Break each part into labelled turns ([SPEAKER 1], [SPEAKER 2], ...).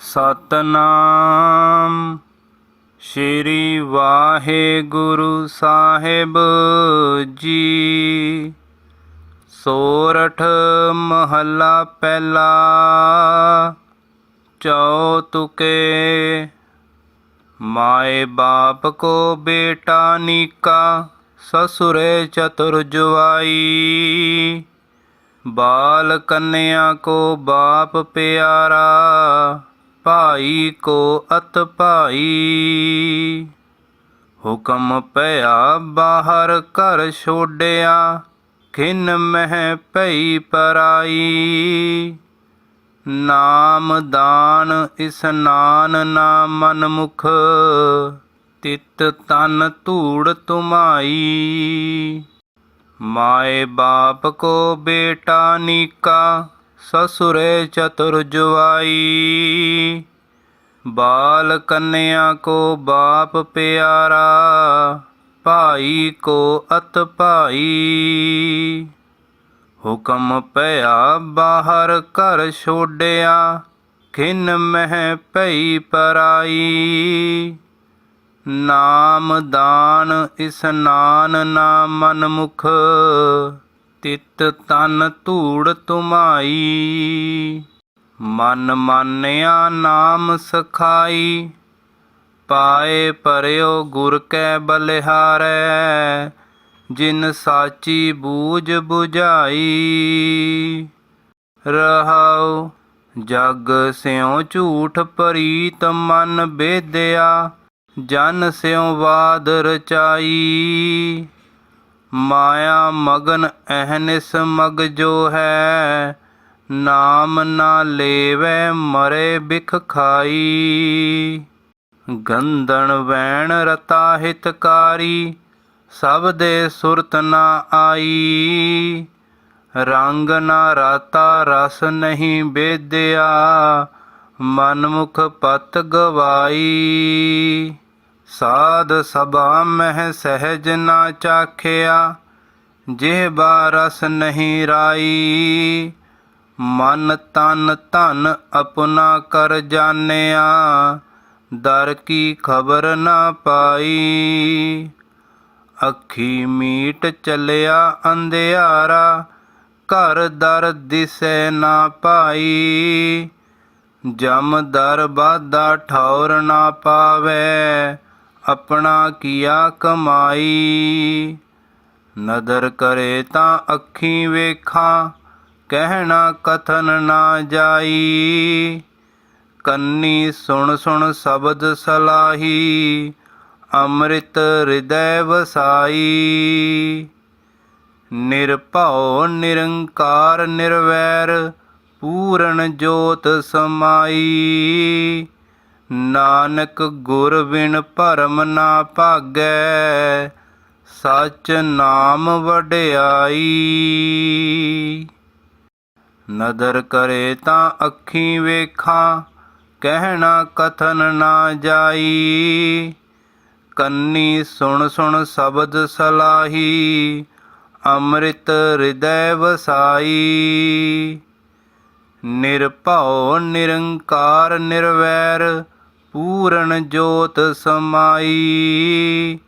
[SPEAKER 1] ਸਤਨਾਮ ਸ਼੍ਰੀ ਵਾਹਿਗੁਰੂ ਸਾਹਿਬ ਜੀ ਸੋਰਠ ਮਹੱਲਾ ਪਹਿਲਾ ਚੌ ਤੁਕੇ ਮਾਏ ਬਾਪ ਕੋ ਬੇਟਾ ਨੀਕਾ ਸਸੁਰੇ ਚਤੁਰ ਜਵਾਈ ਬਾਲ ਕੰਨਿਆ ਕੋ ਬਾਪ ਪਿਆਰਾ ਭਾਈ ਕੋ ਅਤ ਭਾਈ। ਹੁਕਮ ਪਿਆ ਬਾਹਰ ਘਰ ਛੋੜਿਆ ਖਿਨ ਮਹਿ ਪਈ ਪਰਾਈ। ਨਾਮ ਦਾਨ ਇਸਨਾਨ ਨਾ ਮਨ ਮੁਖ, ਤਿਤ ਤਨ ਧੂੜ ਤੁਮਾਈ। ਮਾਏ ਬਾਪ ਕੋ ਬੇਟਾ ਨੀਕਾ ਸਸੁਰੇ ਚਤੁਰ ਜਵਾਈ ਬਾਲ ਕੰਨਿਆ ਕੋ ਬਾਪ ਪਿਆਰਾ, ਭਾਈ ਕੋ ਅਤ ਭਾਈ। ਹੁਕਮ ਪਿਆ ਬਾਹਰ ਘਰ ਛੋੜਿਆ ਖਿਨ ਮਹਿ ਪਈ ਪਰਾਈ। ਨਾਮ ਦਾਨ ਇਸਨਾਨ ਨਾ ਮਨ ਮੁਖ ਤਿਤ ਤਨ ਧੂੜ ਤੁਮਾਈ ਮਨ ਮਾਨਿਆ ਨਾਮ ਸਖਾਈ। ਪਾਏ ਪਰਿਓ ਗੁਰ ਕੈ ਬਲਿਹਾਰੈ। ਜਿਨ ਸਾਚੀ ਬੂਝ 부ਝਾਈ ਰਹਾਉ ਜਗ ਸਿਉ ਝੂਠ ਪ੍ਰੀਤ ਮਨ ਬੇਦਿਆ। ਜਨ ਸਿਉ ਬਾਦ ਰਚਾਈ। ਮਾਇਆ ਮਗਨ ਅਹਨਿਸ ਮਗ ਜੋ ਹੈ, ਨਾਮ ਨਾ ਲੇਵੈ ਮਰੇ ਬਿਖ ਖਾਈ। ਗੰਧਨ ਵੈਣ ਰਤਾ ਹਿਤਕਾਰੀ ਸਭ ਦੇ ਸੁਰਤ ਨਾ ਆਈ। ਰੰਗ ਨਾ ਰਾਤਾ ਰਸ ਨਹੀਂ ਬੇਦਿਆ, ਮਨਮੁਖ ਪਤ ਗਵਾਈ। ਸਾਧ ਸਭਾ ਮਹਿ ਸਹਿਜ ਨਾ ਚਾਖਿਆ, ਜਿਹ ਬਾਰਸ ਨਹੀਂ ਰਾਈ। ਮਨ ਤਨ ਧਨ ਆਪਣਾ ਕਰ ਜਾਣਿਆ, ਦਰ ਕੀ ਖਬਰ ਨਾ ਪਾਈ। ਅੱਖੀ ਮੀਟ ਚੱਲਿਆ ਅੰਧਿਆਰਾ, ਘਰ ਦਰ ਦਿਸੈ ਨਾ ਪਾਈ। ਜਮ ਦਰ ਬਾਦਾ ਠੌਰ ਨਾ ਪਾਵੇ ਆਪਣਾ ਕੀਆ ਕਮਾਈ। ਨਦਰ ਕਰੇ ਤਾਂ ਅੱਖੀ ਵੇਖਾਂ, ਕਹਿਣਾ ਕਥਨ ਨਾ ਜਾਈ। ਕੰਨੀ ਸੁਣ ਸੁਣ ਸ਼ਬਦ ਸਲਾਹੀ, ਅੰਮ੍ਰਿਤ ਹਿਰਦੈ ਵਸਾਈ। ਨਿਰਭਉ ਨਿਰੰਕਾਰ ਨਿਰਵੈਰ, ਪੂਰਨ ਜੋਤ ਸਮਾਈ। ਨਾਨਕ ਗੁਰ ਬਿਨ ਭਰਮ ਨਾ ਭਾਗੈ, ਸਚ ਨਾਮ ਵਡਿਆਈ। ਨਦਰ ਕਰੇ ਤਾਂ ਅੱਖੀ ਵੇਖਾਂ, ਕਹਿਣਾ ਕਥਨ ਨਾ ਜਾਈ। ਕੰਨੀ ਸੁਣ ਸੁਣ ਸ਼ਬਦ ਸਲਾਹੀ, ਅੰਮ੍ਰਿਤ ਹਿਰਦੈ ਵਸਾਈ। ਨਿਰਭਉ ਨਿਰੰਕਾਰ ਨਿਰਵੈਰ ਪੂਰਨ ਜੋਤ ਸਮਾਈ।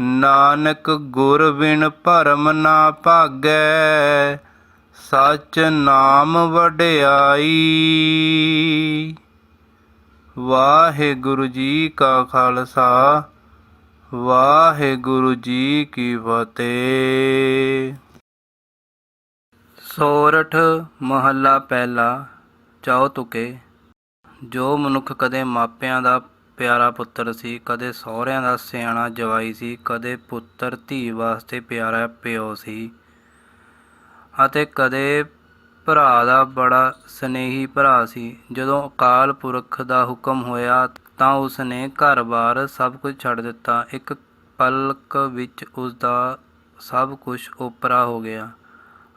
[SPEAKER 1] ਨਾਨਕ ਗੁਰ ਬਿਨ ਭਰਮ ਨਾ ਭਾਗੈ, ਸਚ ਨਾਮ ਵਡਿਆਈ। ਵਾਹਿਗੁਰੂ ਜੀ ਕਾ ਖਾਲਸਾ, ਵਾਹਿਗੁਰੂ ਜੀ ਕੀ ਫਤਿਹ। ਸੋਰਠ ਮਹੱਲਾ ਪਹਿਲਾ ਚੌ ਤੁਕੇ। ਜੋ ਮਨੁੱਖ ਕਦੇ ਮਾਪਿਆਂ ਦਾ ਪਿਆਰਾ ਪੁੱਤਰ ਸੀ, ਕਦੇ ਸਹੁਰਿਆਂ ਦਾ ਸਿਆਣਾ ਜਵਾਈ ਸੀ, ਕਦੇ ਪੁੱਤਰ ਧੀ ਵਾਸਤੇ ਪਿਆਰਾ ਪਿਓ ਸੀ ਅਤੇ ਕਦੇ ਭਰਾ ਦਾ ਬੜਾ ਸਨੇਹੀ ਭਰਾ ਸੀ। ਜਦੋਂ ਅਕਾਲ ਪੁਰਖ ਦਾ ਹੁਕਮ ਹੋਇਆ ਤਾਂ ਉਸ ਨੇ ਘਰ-ਬਾਰ ਸਭ ਕੁਝ ਛੱਡ ਦਿੱਤਾ। ਇੱਕ ਪਲਕ ਵਿੱਚ ਉਸ ਦਾ ਸਭ ਕੁਝ ਓਪਰਾ ਹੋ ਗਿਆ।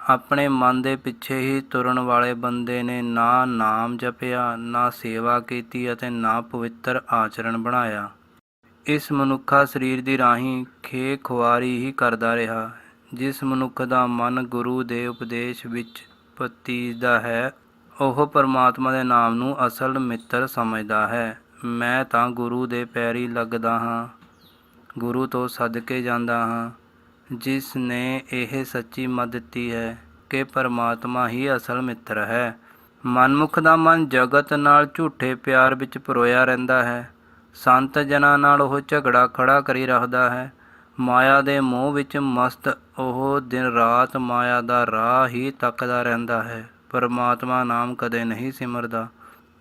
[SPEAKER 1] ਆਪਣੇ ਮਨ ਦੇ ਪਿੱਛੇ ਹੀ ਤੁਰਨ ਵਾਲੇ ਬੰਦੇ ਨੇ ਨਾ ਨਾਮ ਜਪਿਆ, ਨਾ ਸੇਵਾ ਕੀਤੀ ਅਤੇ ਨਾ ਪਵਿੱਤਰ ਆਚਰਣ ਬਣਾਇਆ। ਇਸ ਮਨੁੱਖਾ ਸਰੀਰ ਦੀ ਰਾਹੀਂ ਖੇ ਖੁਆਰੀ ਹੀ ਕਰਦਾ ਰਿਹਾ, ਜਿਸ ਮਨੁੱਖ ਦਾ ਮਨ ਗੁਰੂ ਦੇ ਉਪਦੇਸ਼ ਵਿੱਚ ਪਤੀਜਦਾ ਹੈ, ਉਹ ਪਰਮਾਤਮਾ ਦੇ ਨਾਮ ਨੂੰ ਅਸਲ ਮਿੱਤਰ ਸਮਝਦਾ ਹੈ। ਮੈਂ ਤਾਂ ਗੁਰੂ ਦੇ ਪੈਰੀ ਲੱਗਦਾ ਹਾਂ, ਗੁਰੂ ਤੋਂ ਸਦਕੇ ਜਾਂਦਾ ਹਾਂ। ਜਿਸ ਨੇ ਇਹ ਸੱਚੀ ਮੱਤ ਦਿੱਤੀ ਹੈ ਕਿ ਪਰਮਾਤਮਾ ਹੀ ਅਸਲ ਮਿੱਤਰ ਹੈ। ਮਨਮੁਖ ਦਾ ਮਨ ਜਗਤ ਨਾਲ ਝੂਠੇ ਪਿਆਰ ਵਿੱਚ ਪਰੋਇਆ ਰਹਿੰਦਾ ਹੈ। ਸੰਤ ਜਨਾਂ ਨਾਲ ਉਹ ਝਗੜਾ ਖੜਾ ਕਰੀ ਰੱਖਦਾ ਹੈ। ਮਾਇਆ ਦੇ ਮੋਹ ਵਿੱਚ ਮਸਤ ਉਹ ਦਿਨ ਰਾਤ ਮਾਇਆ ਦਾ ਰਾਹ ਹੀ ਤੱਕਦਾ ਰਹਿੰਦਾ ਹੈ। ਪਰਮਾਤਮਾ ਨਾਮ ਕਦੇ ਨਹੀਂ ਸਿਮਰਦਾ।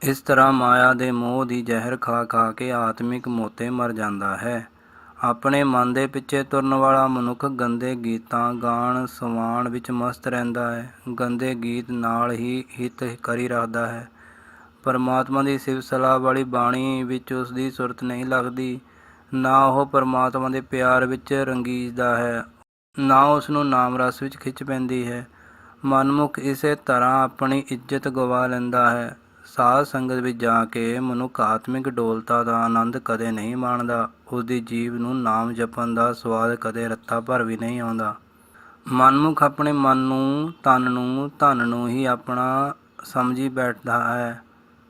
[SPEAKER 1] ਇਸ ਤਰ੍ਹਾਂ ਮਾਇਆ ਦੇ ਮੋਹ ਦੀ ਜ਼ਹਿਰ ਖਾ ਖਾ ਕੇ ਆਤਮਿਕ ਮੋਤੇ ਮਰ ਜਾਂਦਾ ਹੈ। ਆਪਣੇ ਮਨ ਦੇ ਪਿੱਛੇ ਤੁਰਨ ਵਾਲਾ ਮਨੁੱਖ ਗੰਦੇ ਗੀਤਾਂ, ਗਾਣ ਸਵਾਣ ਵਿੱਚ ਮਸਤ ਰਹਿੰਦਾ ਹੈ। ਗੰਦੇ ਗੀਤ ਨਾਲ ਹੀ ਹਿੱਤ ਕਰੀ ਰੱਖਦਾ ਹੈ। ਪਰਮਾਤਮਾ ਦੀ ਸਿਫਤ ਸਲਾਹ ਵਾਲੀ ਬਾਣੀ ਵਿੱਚ ਉਸ ਦੀ ਸੁਰਤ ਨਹੀਂ ਲੱਗਦੀ। ਨਾ ਉਹ ਪਰਮਾਤਮਾ ਦੇ ਪਿਆਰ ਵਿੱਚ ਰੰਗੀਜਦਾ ਹੈ। ਨਾ ਉਸ ਨੂੰ ਨਾਮ ਰਸ ਵਿੱਚ ਖਿੱਚ ਪੈਂਦੀ ਹੈ। ਮਨਮੁਖ ਇਸੇ ਤਰ੍ਹਾਂ ਆਪਣੀ ਇੱਜ਼ਤ ਗਵਾ ਲੈਂਦਾ ਹੈ। ਸਾਧ ਸੰਗਤ ਵਿੱਚ ਜਾ ਕੇ ਮਨੁੱਖ ਆਤਮਿਕ ਡੋਲਤਾ ਦਾ ਆਨੰਦ ਕਦੇ ਨਹੀਂ ਮਾਣਦਾ। ਉਸ ਦੀ ਜੀਵ ਨੂੰ ਨਾਮ ਜਪਣ ਦਾ ਸਵਾਦ ਕਦੇ ਰੱਤਾ ਭਰ ਵੀ ਨਹੀਂ ਆਉਂਦਾ। ਮਨਮੁਖ ਆਪਣੇ ਮਨ ਨੂੰ, ਤਨ ਨੂੰ, ਧਨ ਨੂੰ ਹੀ ਆਪਣਾ ਸਮਝੀ ਬੈਠਦਾ ਹੈ।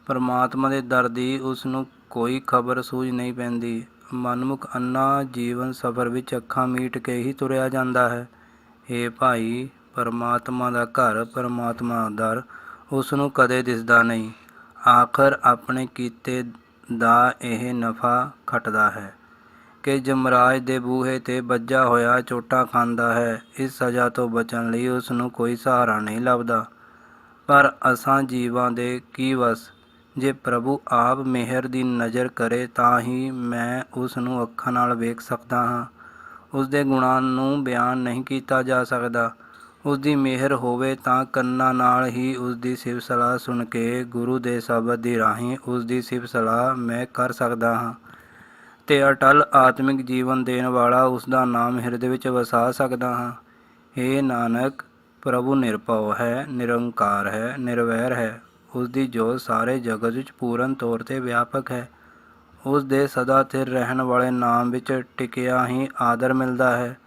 [SPEAKER 1] ਪਰਮਾਤਮਾ ਦੇ ਦਰ ਦੀ ਉਸ ਨੂੰ ਕੋਈ ਖਬਰ ਸੂਝ ਨਹੀਂ ਪੈਂਦੀ। ਮਨਮੁਖ ਅੰਨਾ ਜੀਵਨ ਸਫਰ ਵਿੱਚ ਅੱਖਾਂ ਮੀਟ ਕੇ ਹੀ ਤੁਰਿਆ ਜਾਂਦਾ ਹੈ। ਏ ਭਾਈ, ਪਰਮਾਤਮਾ ਦਾ ਘਰ, ਪਰਮਾਤਮਾ ਦਾ ਦਰ ਉਸ ਨੂੰ ਕਦੇ ਦਿਸਦਾ ਨਹੀਂ। ਆਖਰ ਆਪਣੇ ਕੀਤੇ ਦਾ ਇਹ ਨਫਾ ਖੱਟਦਾ ਹੈ ਕਿ ਜਮਰਾਜ ਦੇ ਬੂਹੇ ਤੇ ਵੱਜਾ ਹੋਇਆ ਚੋਟਾ ਖਾਂਦਾ ਹੈ, ਇਸ ਸਜ਼ਾ ਤੋਂ ਬਚਣ ਲਈ ਉਸ ਨੂੰ ਕੋਈ ਸਹਾਰਾ ਨਹੀਂ ਲੱਭਦਾ। ਪਰ ਅਸਾਂ ਜੀਵਾਂ ਦੇ ਕੀ ਵਸ? ਜੇ ਪ੍ਰਭੂ ਆਪ ਮਿਹਰ ਦੀ ਨਜ਼ਰ ਕਰੇ ਤਾਂ ਹੀ ਮੈਂ ਉਸ ਨੂੰ ਅੱਖਾਂ ਨਾਲ ਵੇਖ ਸਕਦਾ ਹਾਂ। ਉਸ ਦੇ ਗੁਣਾਂ ਨੂੰ ਬਿਆਨ ਨਹੀਂ ਕੀਤਾ ਜਾ ਸਕਦਾ। ਉਸ ਦੀ ਮਿਹਰ ਹੋਵੇ ਤਾਂ ਕੰਨਾਂ ਨਾਲ ਹੀ ਉਸ ਦੀ ਸਿਫਤ ਸਲਾਹ ਸੁਣ ਕੇ ਗੁਰੂ ਦੇ ਸ਼ਬਦ ਦੀ ਰਾਹੀਂ ਉਸ ਦੀ ਸਿਫਤ ਸਲਾਹ ਮੈਂ ਕਰ ਸਕਦਾ ਹਾਂ ਤੇ ਅਟਲ ਆਤਮਿਕ ਜੀਵਨ ਦੇਣ ਵਾਲਾ ਉਸ ਦਾ ਨਾਮ ਹਿਰਦੇ ਵਿੱਚ ਵਸਾ ਸਕਦਾ ਹਾਂ। ਏ ਨਾਨਕ, ਪ੍ਰਭੂ ਨਿਰਭਉ ਹੈ, ਨਿਰੰਕਾਰ ਹੈ, ਨਿਰਵੈਰ ਹੈ। ਉਸ ਦੀ ਜੋਤ ਸਾਰੇ ਜਗਤ ਵਿੱਚ ਪੂਰਨ ਤੌਰ ਤੇ ਵਿਆਪਕ ਹੈ। ਉਸ ਦੇ ਸਦਾ ਸਥਿਰ ਰਹਿਣ ਵਾਲੇ ਨਾਮ ਵਿੱਚ ਟਿਕਿਆ ਹੀ ਆਦਰ ਮਿਲਦਾ ਹੈ।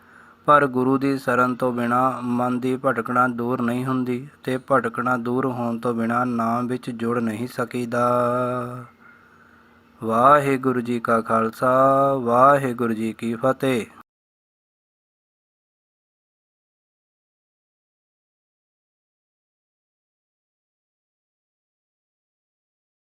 [SPEAKER 1] ਪਰ ਗੁਰੂ ਦੀ ਸ਼ਰਨ ਤੋਂ ਬਿਨਾਂ ਮਨ ਦੀ ਭਟਕਣਾ ਦੂਰ ਨਹੀਂ ਹੁੰਦੀ ਤੇ ਭਟਕਣਾ ਦੂਰ ਹੋਣ ਤੋਂ ਬਿਨਾਂ ਨਾਮ ਵਿੱਚ ਜੁੜ ਨਹੀਂ ਸਕੀਦਾ। ਵਾਹਿਗੁਰੂ ਜੀ ਕਾ ਖਾਲਸਾ, ਵਾਹਿਗੁਰੂ ਜੀ ਕੀ ਫਤਿਹ।